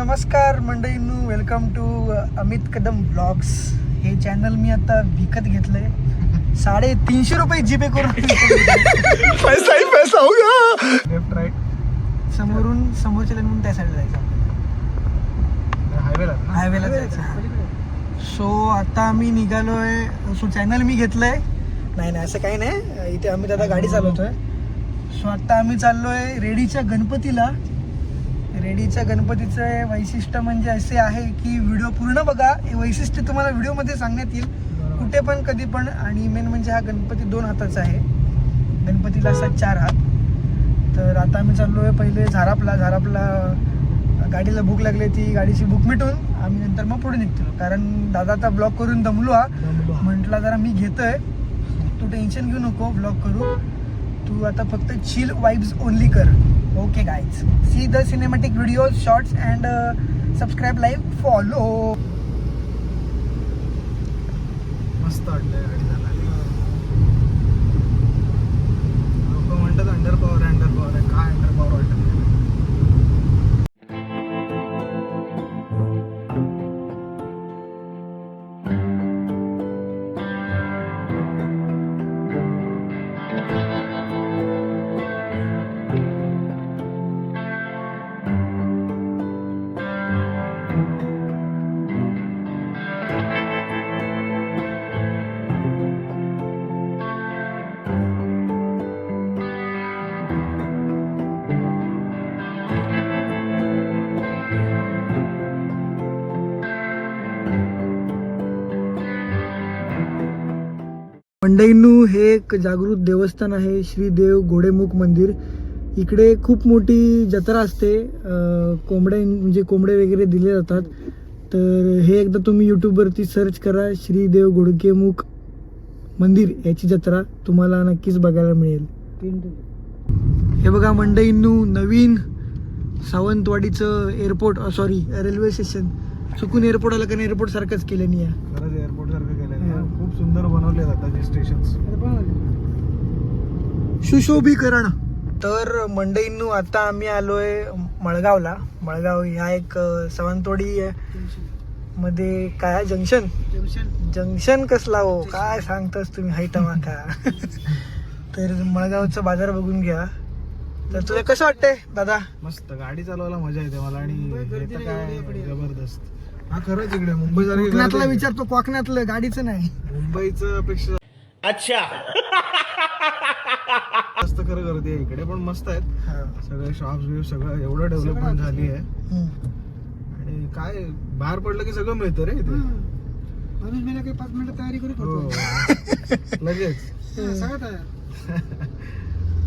नमस्कार मंडळींनो welcome to Amit Kadam blogs हे channel मी आता विकत घेतलंय. साडे तीनशे रुपये जी पे करून पैसा ही पैसा होगा लेफ्ट राईट समोरून समोरच्या लाईन म्हणून त्या साईडला जायचं हायवेला हायवेला जायचं. सो आता आम्ही निघालोय. सो चॅनल मी घेतलंय. नाही नाही असं काही नाही. इथे आम्ही आता गाडी चालवतोय. सो आता आम्ही चाललोय रेडीच्या गणपतीला. रेडीच्या गणपतीचं वैशिष्ट्य म्हणजे असे आहे की व्हिडिओ पूर्ण बघा. हे वैशिष्ट्य तुम्हाला व्हिडिओमध्ये सांगण्यात येईल. कुठे पण कधी पण आणि मेन म्हणजे हा गणपती दोन हाताचा आहे. गणपतीला असतात चार हात. तर आता आम्ही चाललोय पहिले झारापला. झारापला गाडीला भूक लागली ती गाडीची भूक मिटून आम्ही नंतर मग पुढे निघतो कारण दादा आता ब्लॉक करून दमलो हा. म्हटला जरा मी घेतोय. तू टेन्शन घेऊ नको. ब्लॉक करू. तू आता फक्त चिल वाईब्स ओनली कर. Okay guys see the cinematic video shorts and subscribe live follow मस्त वाटलं गाडी चालायला लोक म्हणतात अंडर पॉवर अंडर पॉवर आहे काय अंडर पॉवर वाटत? मंडईनू हे एक जागृत देवस्थान आहे. श्रीदेव घोडेमुख मंदिर. इकडे खूप मोठी जत्रा असते. कोंबड्या म्हणजे कोंबडे वगैरे दिले जातात. तर हे एकदा तुम्ही यूट्यूबवरती सर्च करा. श्रीदेव घोडकेमुख मंदिर याची जत्रा तुम्हाला नक्कीच बघायला मिळेल. हे बघा मंडईनू नवीन सावंतवाडीचं एअरपोर्ट सॉरी रेल्वे स्टेशन चुकून एअरपोर्ट आलं कारण एअरपोर्ट सारखंच केलं नाही आहे खरंच एअरपोर्ट सारखं केलेलं आहे खूप सुंदर बनवले जातात स्टेशन सुशोभीकरण. तर मंडईंनू आता आम्ही आलोय मळगावला. मळगाव ह्या एक अ, मध्ये काय जंक्शन? जंक्शन. कसला हो? काय सांगतोस तुम्ही? हाय टमाका तर मळगावचा बाजार बघून घ्या. तर तुला कसं वाटतंय दादा? मस्त. गाडी चालवायला मजा येते मला आणि हे जबरदस्त. हा खरंच इकडे मुंबई कोकणातला विचारतो कोकणातलं गाडीचं नाही. मुंबईचं पेक्षा अच्छा. जास्त खरं गर्दी आहे इकडे पण मस्त आहेत. सगळे शॉप्स बिप सगळं एवढं डेव्हलपमेंट झाली आहे. हम्म. आणि काय बाहेर पडलं की सगळं मिळतं रे इथे. माणूस मेला काही पाच मिनिटं तयारी करू हो. लगेच.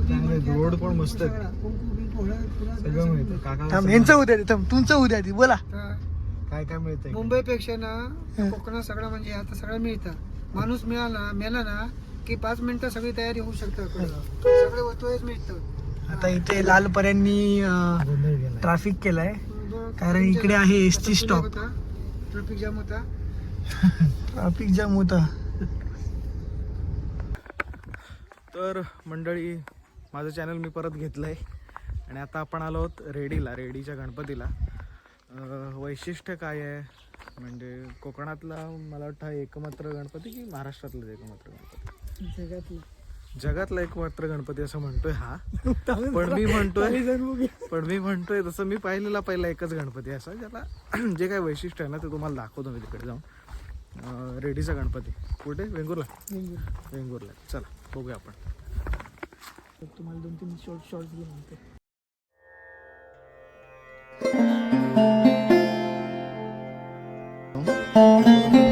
चांगले रोड पण मस्त आहेत. सगळं. मिळतं. काका थांब ह्यांचं उद्या दे थांब तुमचं उद्या दे बोला. काय काय मिळतंय? मुंबईपेक्षा ना कोकणात सगळं म्हणजे आता सगळं मिळतं. माणूस मिळाला मेला ना की पाच मिनिटं सगळी तयारी होऊ शकते सगळे वस्तूच मिळतं. आता इथे लाल पर्यांनी. ट्रॅफिक केलाय. कारण इकडे आहे S T stop traffic jam होता. ट्रॅफिक जाम होता. तर मंडळी माझं चॅनल मी परत घेतलं आहे आणि आता आपण आलो आहोत रेडीला रेडीच्या गणपतीला. वैशिष्ट्य काय आहे? म्हणजे कोकणातला मला वाटतं हा एकमात्र गणपती की महाराष्ट्रातलाच एकमात्र गणपती? जगातलं. जगातला एकमात्र गणपती असं म्हणतोय हा. पण मी म्हणतोय पण मी म्हणतोय तसं मी पाहिलेला पहिला एकच गणपती असा ज्याला जे काय वैशिष्ट्य आहे ना ते तुम्हाला दाखवतो मी तिकडे जाऊन. रेडीचा गणपती. कुठे? वेंगुर्ला? वेंगुर्ला. चला बघूया आपण. तुम्हाला दोन तीन शॉर्ट शॉर्ट घेऊन Música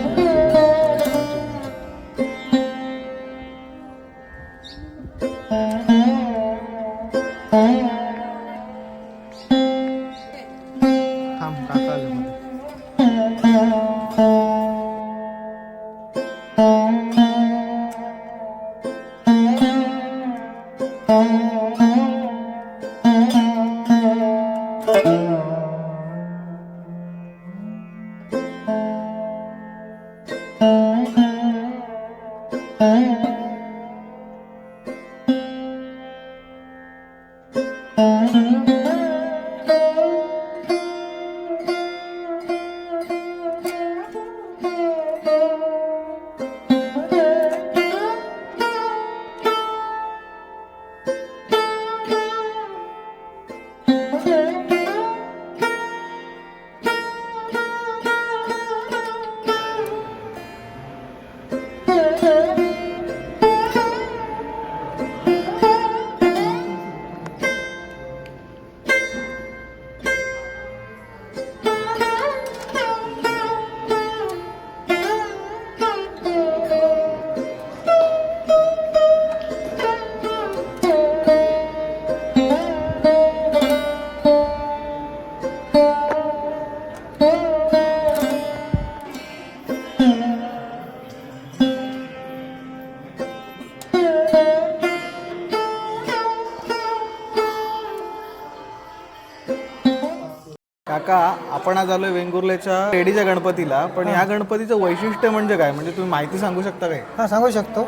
आपण आज आलोय वेंगुर्लेच्या रेडीच्या गणपतीला पण या गणपतीचं वैशिष्ट्य म्हणजे काय? म्हणजे तुम्ही माहिती सांगू शकता काय? हा सांगू शकतो.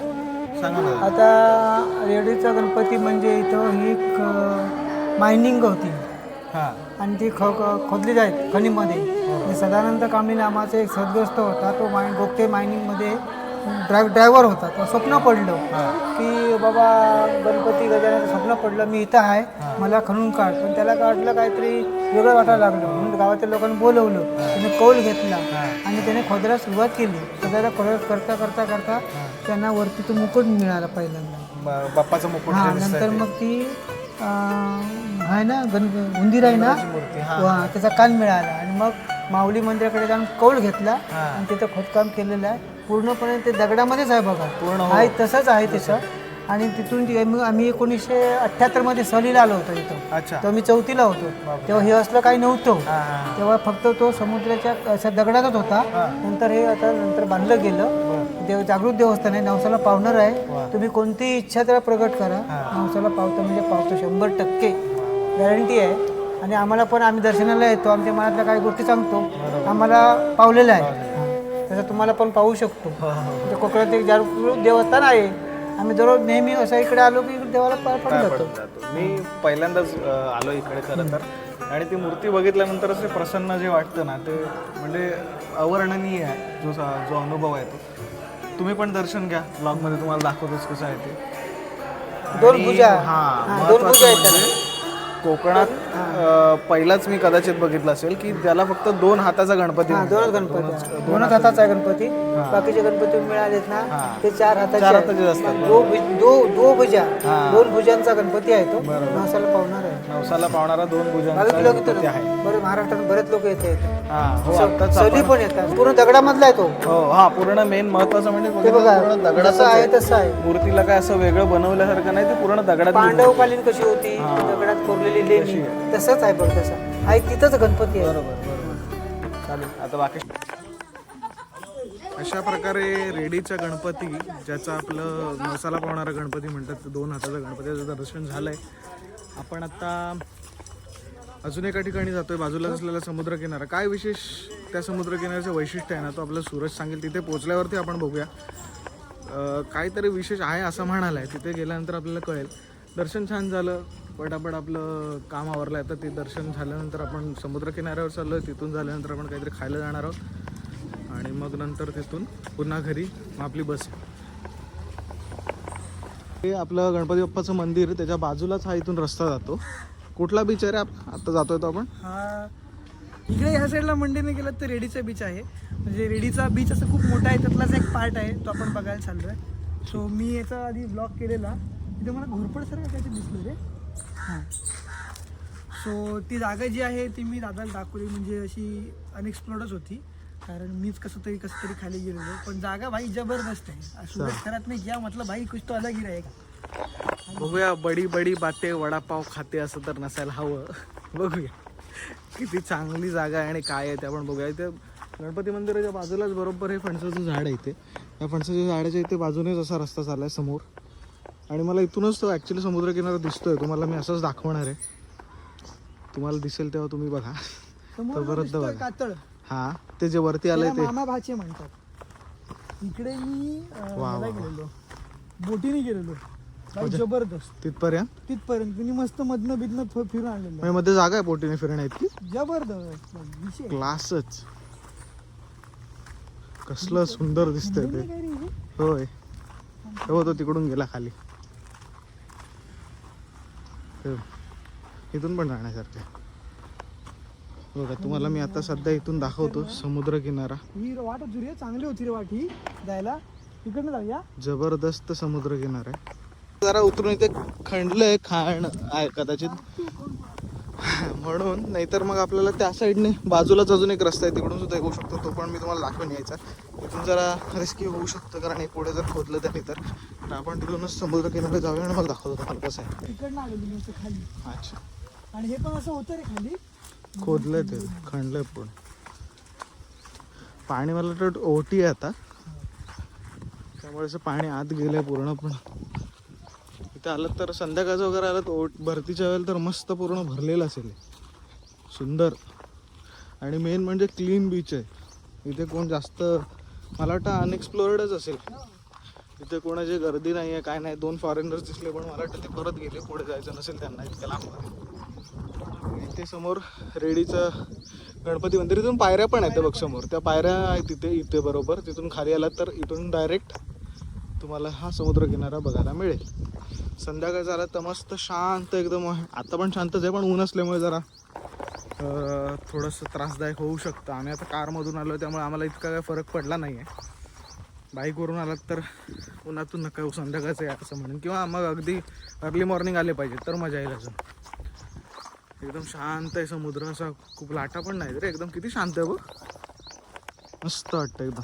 सांगा ना. आता रेडीचा गणपती म्हणजे इथं ही एक मायनिंग होती. हा. आणि ती ख ख- खोदली जायत खणीमध्ये. आणि सदानंद कांबळे नावाचा एक सदग्रस्त होता तो माय गोगटे मायनिंगमध्ये ड्राय ड्रायव्हर होता. तो स्वप्न पडलं. की बाबा गणपती गजानचं स्वप्न पडलं. मी इथं आहे. मला खणून काढ. पण त्याला वाटलं काहीतरी वेगळं वाटायला लागलं. म्हणून गावातील लोकांनी बोलवलं. त्याने कौल घेतला. आणि त्याने खोदायला सुरुवात केली. खोदायला खोदत करता करता करता त्यांना वरती तो मुकुट मिळाला पहिल्यांदा. बाप्पाचं मुकुट हा नंतर. मग ती आहे ना गण उंदीर आहे ना? त्याचा कान मिळाला. आणि मग माऊली मंदिराकडे जाऊन कौल घेतला. आणि तिथं खोदकाम केलेलं आहे. पूर्णपणे ते दगडामध्येच आहे बघा. पूर्ण हो. आहे तसंच आहे त्याचं आणि तिथून ती- आम्ही- आम्ही एकोणीसशे अठ्ठ्याहत्तरमध्ये सहलीला आलो होतो इथं. अच्छा. तेव्हा मी चौथीला होतो. तेव्हा हे असलं काही नव्हतं. हा, हा. तेव्हा फक्त तो समुद्राच्या अशा दगडातच होता. नंतर हे आता नंतर बांधलं गेलं. देव जागृत देवस्थान आहे नवसाला पावणार आहे. तुम्ही कोणतीही इच्छा त्याला प्रगट करा. नवसाला पावतं म्हणजे पावतो शंभर टक्के. गॅरंटी आहे. आणि आम्हाला पण आम्ही दर्शनाला येतो. आमच्या मनातल्या काही गोष्टी सांगतो. आम्हाला पावलेलं आहे. त्याचं तुम्हाला पण पाहू शकतो. म्हणजे कोकणात एक जागृत देवस्थान आहे आम्ही दररोज नेहमी असं इकडे आलो की देवाला पाय पडून जातो. मी पहिल्यांदाच अ, आलो इकडे खरं तर. आणि ती मूर्ती बघितल्यानंतर असे प्रसन्न जे वाटतं ना ते म्हणजे अवर्णनीय आहे जो सा- जो अनुभव आहे तो. तुम्ही पण दर्शन घ्या. ब्लॉगमध्ये तुम्हाला दाखवतोच कसं आहे ते. दोन आणि भुजा. हा हा, दोन महत्त्वाचं भुजा आहेत म्हणजे कोकणात पहिलाच मी कदाचित बघितलं असेल की त्याला फक्त दोन हाताचा गणपती हा. दोनच गणपती. दोनच हाताचा आहे गणपती बाकीचे गणपती मिळालेत ना ते चार हाताचे चार आहेत. हाताचे असतात, दो भुज- दो दो भुजा. दोन भुजांचा गणपती आहे तो. नवसाला पावणार आहे. नवसाला पावणारा दोन भुजांचा गणपती आहे. बरं महाराष्ट्रात बरेच लोक येते हा हो आत्ताच सहली पण येतात. पूर्ण दगडामधला आहे तो. हो हा पूर्ण मेन महत्वाचं म्हणजे ते कोकणात बघा पूर्ण जसं दगडाचं आहे आहे. तसं आहे. मूर्तीला काय असं वेगळं बनवल्यासारखं नाही ते पूर्ण दगडात पांडवकालीन कशी होती? दगडात कोरलेली लेणी. तसंच आहे बघ तसं. आहे तिथंच गणपती आहे. चालेल आता बाकी अशा प्रकारे रेडीचा गणपती ज्याचा आपलं मसाला पावणारा गणपती म्हणतात ते दोन हाताचा गणपतीचं दर्शन झालंय. आपण आता अजून एका ठिकाणी जातोय बाजूला असलेला समुद्रकिनारा. काय विशेष त्या समुद्रकिनाऱ्याचं वैशिष्ट्य आहे ना तो आपला सूरज सांगेल तिथे पोहोचल्यावरती आपण बघूया. अं, काहीतरी विशेष आहे असं म्हणालाय तिथे गेल्यानंतर आपल्याला कळेल. दर्शन छान झालं पटापट आपलं काम आवरलं आहे. तर ते दर्शन झाल्यानंतर आपण समुद्रकिनाऱ्यावर चाललो आहे तिथून झाल्यानंतर आपण काहीतरी खायला जाणार आहोत. आणि मग नंतर तिथून पुन्हा घरी आपली बस. हे आपलं गणपती बाप्पाचं मंदिर त्याच्या बाजूलाच हा इथून रस्ता जातो. कुठला बीच आहे रे आप- आता जातोय तो आपण. हा. इकडे ह्या साईडला मंडीने गेलं तर रेडीचा बीच आहे. म्हणजे रेडीचा बीच असं खूप मोठा आहे. त्यातलाच एक पार्ट आहे. तो आपण बघायला चाललो आहे सो मी याचा आधी ब्लॉग केलेला. तिथे मला घोरपड सर काहीतरी दिसलं रे. सो ती जागा जी आहे ती मी दादाला दाखवली. म्हणजे अशी अनएक्सप्लोर्डच होती. कारण मीच कसं तरी कसं तरी खाली गेलेलो पण जागा भाई जबरदस्त आहे. सुरत खरात नाही घ्या म्हटलं भाई कुछ तो अलग ही रहेगा. बघूया बडी बडी बाते वडापाव खाते असं तर नसायला हवं. बघूया. किती चांगली जागा आहे आणि काय आहे ते आपण बघूया. इथे गणपती मंदिराच्या बाजूलाच बरोबर हे फणसाचं झाड आहे इथे. या फणसाच्या झाडाच्या इथे बाजूनेच असा रस्ता चाललाय समोर. आणि मला इथूनच तो ॲक्च्युली समुद्रकिनारा दिसतोय तुम्हाला मी असंच दाखवणार आहे. तुम्हाला दिसेल तेव्हा तुम्ही बघा. दिसतोय बघा. कातळ. हा ते जे वरती आलंय ते. मामा भाचे म्हणतात. इकडे मी अं, वा, ह्याला वा. गेलेलो. बोटीने गेलेलो. भाई जबरदस्त. तिथपर्यंत? तिथपर्यंत. मी मस्त मधनं बिधनं फ- फिरून आणलेलं. म्हणजे मध्ये जागा आहे पोटीने फिरण्या इतकी? जबरदस्त. विषय. क्लासच कसलं सुंदर दिसतंय ते? होय. हो तो तिकडून गेला खाली. इथून पण जाण्यासारखं. बघा तुम्हाला मी आता सध्या इथून दाखवतो समुद्र किनारा. ही वाट होती रे चांगली होती रे वाट ही जायला. तिकडनं जाऊया. जबरदस्त समुद्र किनारा आहे. जरा उतरून इथे खंडलंय खाण आहे कदाचित. म्हणून नाहीतर मग आपल्याला त्या साईडने बाजूलाच अजून एक रस्ता आहे तिकडून सुद्धा येऊ शकतो. तो पण मी तुम्हाला दाखवून यायचा इथून जरा रिस्की होऊ शकतं कारण हे पुढे जर खोदलं त्याने तर तर आपण तिकडूनच समुद्र किनारे जाऊया आणि मग दाखवतो तुम्हाला कसं आहे. तिकडनं आलेलो मी असं खाली. अच्छा. आणि हे पण असं होतं रे खाली. खोदलंय ते खणलंय पण पाणी मला वाटतं ओटी आहे आता. त्यामुळे असं पाणी आत गेलंय पूर्ण पण इथे आलं तर संध्याकाळचं वगैरे आलं तर ओट भरतीच्या वेळेला तर मस्त पूर्ण भरलेलं असेल. सुंदर. आणि मेन म्हणजे क्लीन बीच आहे. इथे कोण जास्त मला वाटतं अनएक्सप्लोर्डच असेल. इथे कोणाची गर्दी नाही आहे काय नाही. दोन फॉरेनर्स दिसले पण मला वाटतं ते परत गेले पुढे जायचं नसेल त्यांना इतक्या लांब इथे समोर रेडीचं गणपती मंदिर इथून पायऱ्या पण आहेत बघ समोर. त्या पायऱ्या आहेत तिथे इथे बरोबर. तिथून खाली आलात तर इथून डायरेक्ट तुम्हाला हा समुद्र किनारा बघायला मिळेल. संध्याकाळ झाला तर मस्त शांत एकदम. आता पण शांतच आहे पण ऊन असल्यामुळे जरा थोडंसं त्रासदायक होऊ शकतं. आम्ही आता कारमधून आलो त्यामुळे आम्हाला इतका काही फरक पडला नाही आहे बाईकवरून आलात तर उन्हातून नका येऊ संध्याकाळचं या असं म्हणून. किंवा मग अगदी अर्ली मॉर्निंग आले पाहिजे तर मजा येईल अजून. एकदम शांत आहे समुद्र असा खूप लाटा पण नाही रे एकदम किती शांत आहे बघ. मस्त वाटतं एकदम.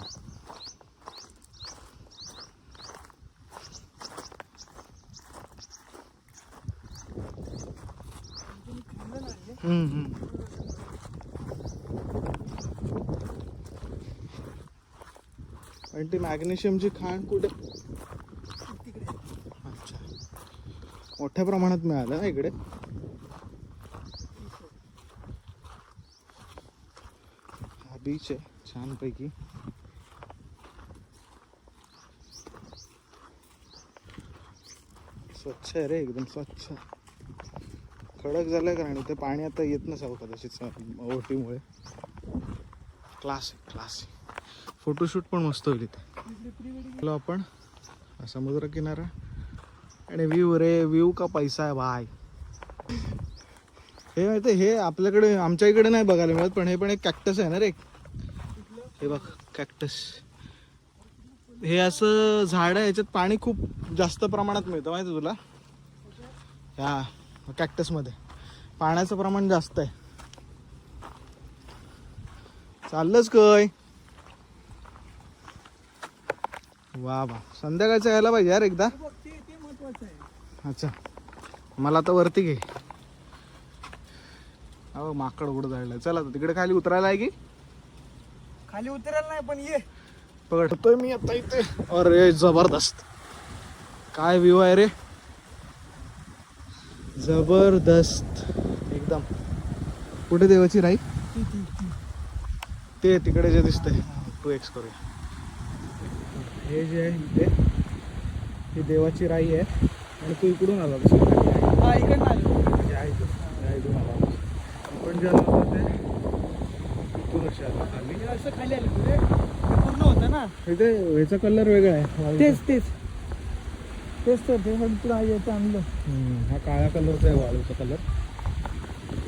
हम्म, हम्म. आणि ती मॅग्नेशियमची खाण कुठे? अच्छा. मोठ्या प्रमाणात मिळालं ना इकडे. हा बीच आहे छानपैकी. स्वच्छ आहे रे एकदम स्वच्छ. खडक झालंय कारण इथे पाणी आता येत नसावं कदाचित ओटीमुळे. क्लासिक क्लासिक फोटोशूट पण मस्त होईल इथे. गेलो आपण समुद्र किनारा. आणि व्ह्यू रे व्ह्यू का पैसा आहे भाय हे माहिती हे आपल्याकडे आमच्या इकडे नाही बघायला मिळत पण हे पण एक कॅक्टस आहे ना रे हे बघ कॅक्टस हे असं झाड आहे याच्यात पाणी खूप जास्त प्रमाणात मिळतं माहिती तुला? ह्या कॅक्टसमध्ये पाण्याचं प्रमाण जास्त आहे. चाललंच काय वा वा. संध्याकाळचं यायला पाहिजे यार एकदा. अच्छा. मला आता वरती घे. अहो माकड उघड जायला चला तिकडे खाली उतरायला आहे की? खाली उतरायला नाही पण ये. पकडतोय मी आता इथे. अरे जबरदस्त. काय व्ह्यू आहे रे? जबरदस्त. एकदम. कुठे देवाची राई? ते तिकडे जे दिसतंय. टू एक्स करूया. हे जे आहे इथे ही देवाची राई आहे. आणि तू इकडून आला तसं खाली आहे. इकडनं आलो. म्हणजे आहे इथं. या इथून आला. आपण जे आलो ते इथून असे आलो. खाली. असं खाली आलं तुझे पूर्ण होतं ना? इथे ह्याचा कलर वेगळा आहे. तेच तेच. तेच तर ते पण तुला येतं आणलं. हा काळ्या कलरचा आहे वाळूचा कलर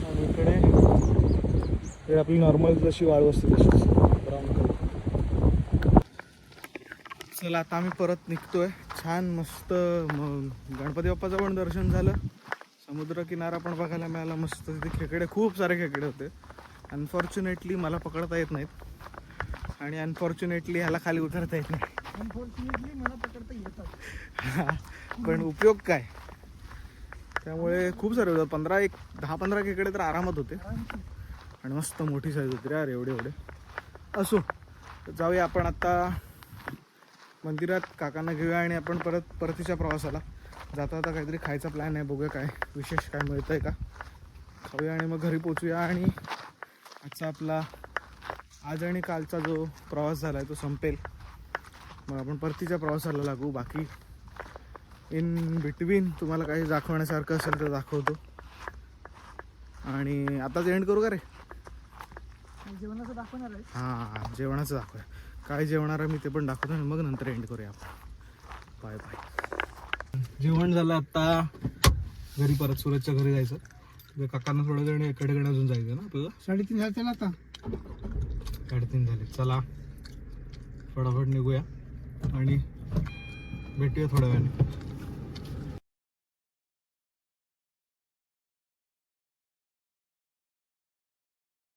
आणि इकडे हे आपली नॉर्मल जशी वाळू असते चला आता आम्ही परत निघतोय. छान मस्त गणपती बाप्पाचं पण दर्शन झालं. समुद्र किनारा पण बघायला मिळाला मस्त. तिथे खेकडे खूप सारे खेकडे होते. अनफॉर्च्युनेटली मला पकडता येत नाहीत. आणि अनफॉर्च्युनेटली ह्याला खाली उतरता येत नाही. अनफॉर्च्युनेटली मला पकडता येतात. पण उपयोग काय? त्यामुळे खूप सारे होते. पंधरा एक दहा पंधरा खेकडे तर आरामात होते. आणि मस्त मोठी साईज होती रे यार एवढे एवढे. असो जाऊया आपण आता मंदिरात काकांना घेऊया आणि आपण परत परतीच्या प्रवासाला. जाता जाता काहीतरी खायचा प्लॅन आहे बघूया काय विशेष काय मिळतं आहे का. खाऊया आणि मग घरी पोचूया आणि आजचा आपला आज आणि कालचा जो प्रवास झाला आहे तो संपेल. मग आपण परतीच्या प्रवासाला लागू. बाकी इन बिटवीन तुम्हाला काही दाखवण्यासारखं असेल तर दाखवतो. आणि आताच एंड करू का रे? जेवणाचं दाखवणार आहे. हां जेवणाचं दाखवूया. काय जेवणार आहे मी ते पण दाखवतो आणि मग नंतर एंड करूया आपण. बाय बाय जेवण झालं आत्ता घरी परत सुरतच्या घरी जायचं. काकांना थोडं जण इकडे अजून जायचं ना आपल्याला साडेतीन झाले त्याला आता. साडेतीन झाले. चला. फटाफट निघूया. आणि भेटूया थोड्या वेळाने.